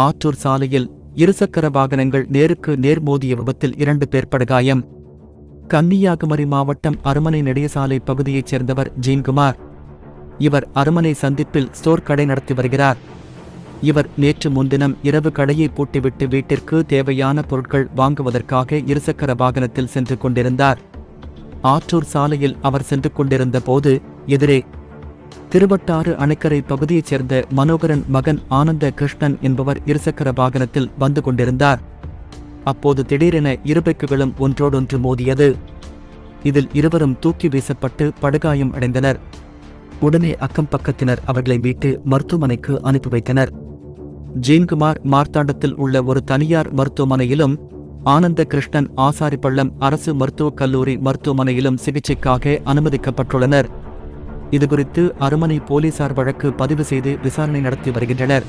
ஆற்றூர் சாலையில் இருசக்கர வாகனங்கள் நேருக்கு நேர் மோதிய விபத்தில் இரண்டு பேர் படுகாயம். கன்னியாகுமரி மாவட்டம் அருமனை நெடியசாலை பகுதியைச் சேர்ந்தவர் ஜீன்குமார். இவர் அருமனை சந்திப்பில் ஸ்டோர் கடை நடத்தி வருகிறார். இவர் நேற்று முன்தினம் இரவு கடையை பூட்டிவிட்டு வீட்டிற்கு தேவையான பொருட்கள் வாங்குவதற்காக இருசக்கர வாகனத்தில் சென்று கொண்டிருந்தார். ஆற்றூர் சாலையில் அவர் சென்று கொண்டிருந்த போது எதிரே திருவட்டாறு அணைக்கரை பகுதியைச் சேர்ந்த மனோகரன் மகன் ஆனந்த கிருஷ்ணன் என்பவர் இருசக்கர வாகனத்தில் வந்து கொண்டிருந்தார். அப்போது திடீரென இரு பைக்குகளும் ஒன்றோடொன்று மோதியது. இதில் இருவரும் தூக்கி வீசப்பட்டு படுகாயம் அடைந்தனர். உடனே அக்கம் பக்கத்தினர் அவர்களை மீட்டு மருத்துவமனைக்கு அனுப்பி வைத்தனர். ஜீன்குமார் மார்த்தாண்டத்தில் உள்ள ஒரு தனியார் மருத்துவமனையிலும் ஆனந்த கிருஷ்ணன் ஆசாரிப்பள்ளம் அரசு மருத்துவக் கல்லூரி மருத்துவமனையிலும் சிகிச்சைக்காக அனுமதிக்கப்பட்டுள்ளனர். இதுகுறித்து அருமனை போலீசார் வழக்கு பதிவு செய்து விசாரணை நடத்தி வருகின்றனர்.